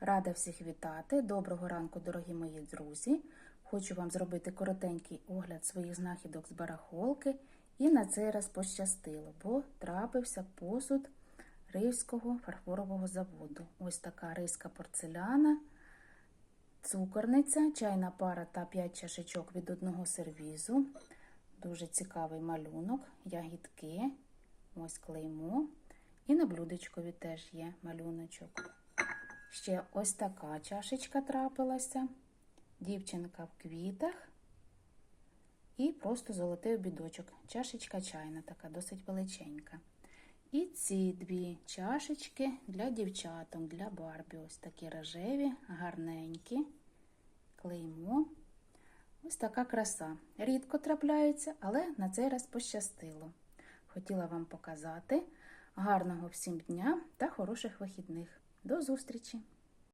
Рада всіх вітати. Доброго ранку, дорогі мої друзі. Хочу вам зробити коротенький огляд своїх знахідок з барахолки. І на цей раз пощастило, бо трапився посуд Рильського фарфорового заводу. Ось така ризька порцеляна, цукорниця, чайна пара та 5 чашечок від одного сервізу. Дуже цікавий малюнок, ягідки, ось клеймо. І на блюдечкові теж є малюночок. Ще ось така чашечка трапилася. Дівчинка в квітах. І просто золотий обідочок. Чашечка чайна, така досить величенька. І ці дві чашечки для дівчаток, для Барбі. Ось такі рожеві, гарненькі. Клеймо. Ось така краса. Рідко трапляється, але на цей раз пощастило. Хотіла вам показати. Гарного всім дня та хороших вихідних. До зустрічі!